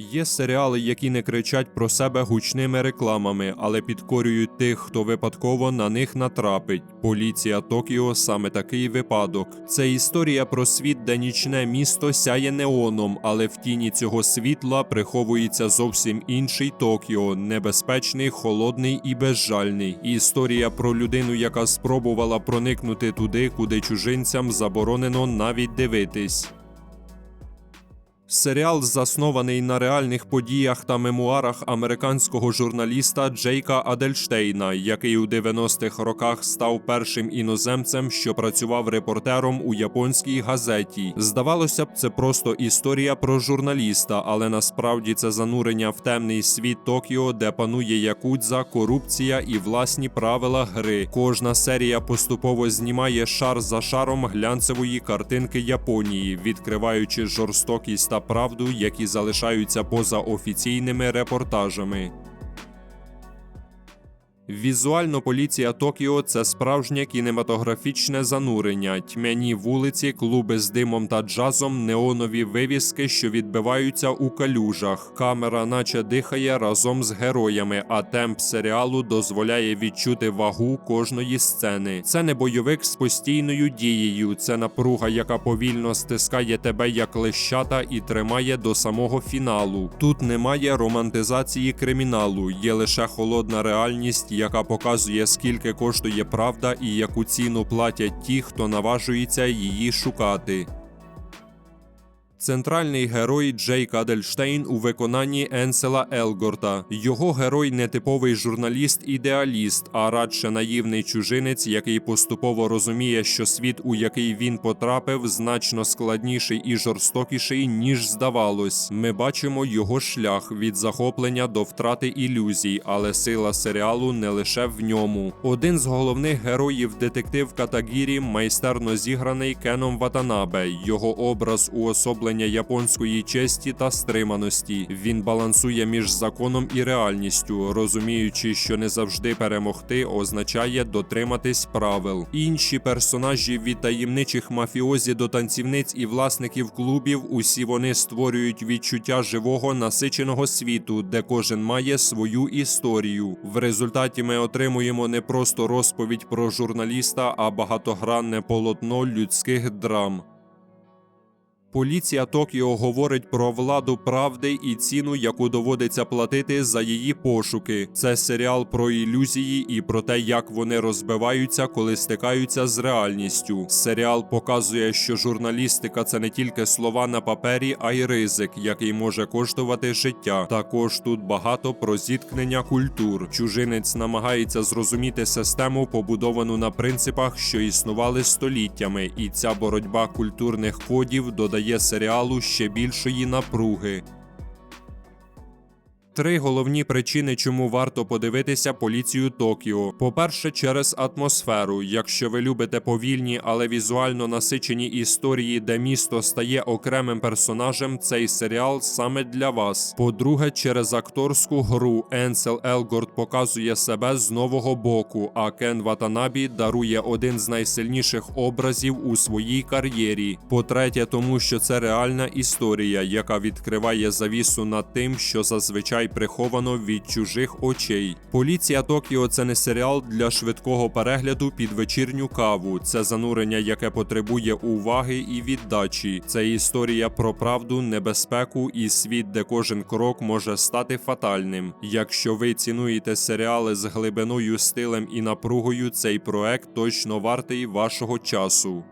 Є серіали, які не кричать про себе гучними рекламами, але підкорюють тих, хто випадково на них натрапить. Поліція Токіо саме такий випадок. Це історія про світ, де нічне місто сяє неоном, але в тіні цього світла приховується зовсім інший Токіо, небезпечний, холодний і безжальний. Історія про людину, яка спробувала проникнути туди, куди чужинцям заборонено навіть дивитись. Серіал заснований на реальних подіях та мемуарах американського журналіста Джейка Адельштейна, який у 90-х роках став першим іноземцем, що працював репортером у японській газеті. Здавалося б, це просто історія про журналіста, але насправді це занурення в темний світ Токіо, де панує якудза, корупція і власні правила гри. Кожна серія поступово знімає шар за шаром глянцевої картинки Японії, відкриваючи жорстокість та правду, які залишаються поза офіційними репортажами. Візуально поліція Токіо це справжнє кінематографічне занурення, тьмяні вулиці, клуби з димом та джазом, неонові вивіски, що відбиваються у калюжах. Камера, наче дихає разом з героями, а темп серіалу дозволяє відчути вагу кожної сцени. Це не бойовик з постійною дією, це напруга, яка повільно стискає тебе як лещата і тримає до самого фіналу. Тут немає романтизації криміналу, є лише холодна реальність яка показує, скільки коштує правда і яку ціну платять ті, хто наважується її шукати. Центральний герой Джейк Адельштейн у виконанні Енсела Елгорта. Його герой не типовий журналіст-ідеаліст, а радше наївний чужинець, який поступово розуміє, що світ, у який він потрапив, значно складніший і жорстокіший, ніж здавалось. Ми бачимо його шлях від захоплення до втрати ілюзій, але сила серіалу не лише в ньому. Один з головних героїв детектив Катагірі майстерно зіграний Кеном Ватанабе. Його образ уособлення японської честі та стриманості. Він балансує між законом і реальністю, розуміючи, що не завжди перемогти означає дотриматись правил. Інші персонажі від таємничих мафіозі до танцівниць і власників клубів. Усі вони створюють відчуття живого насиченого світу, де кожен має свою історію. В результаті ми отримуємо не просто розповідь про журналіста, а багатогранне полотно людських драм. Поліція Токіо говорить про владу правди і ціну, яку доводиться платити за її пошуки. Це серіал про ілюзії і про те, як вони розбиваються, коли стикаються з реальністю. Серіал показує, що журналістика це не тільки слова на папері, а й ризик, який може коштувати життя. Також тут багато про зіткнення культур. Чужинець намагається зрозуміти систему, побудовану на принципах, що існували століттями, і ця боротьба культурних кодів додає додає серіалу ще більшої напруги. Три головні причини, чому варто подивитися поліцію Токіо. По-перше, через атмосферу. Якщо ви любите повільні, але візуально насичені історії, де місто стає окремим персонажем, цей серіал саме для вас. По-друге, через акторську гру Енсел Елгорд показує себе з нового боку, а Кен Ватанабі дарує один з найсильніших образів у своїй кар'єрі. По-третє, тому що це реальна історія, яка відкриває завісу над тим, що зазвичай приховано від чужих очей. Поліція Токіо це не серіал для швидкого перегляду під вечірню каву. Це занурення, яке потребує уваги і віддачі. Це історія про правду, небезпеку і світ, де кожен крок може стати фатальним. Якщо ви цінуєте серіали з глибиною, стилем і напругою, цей проект точно вартий вашого часу.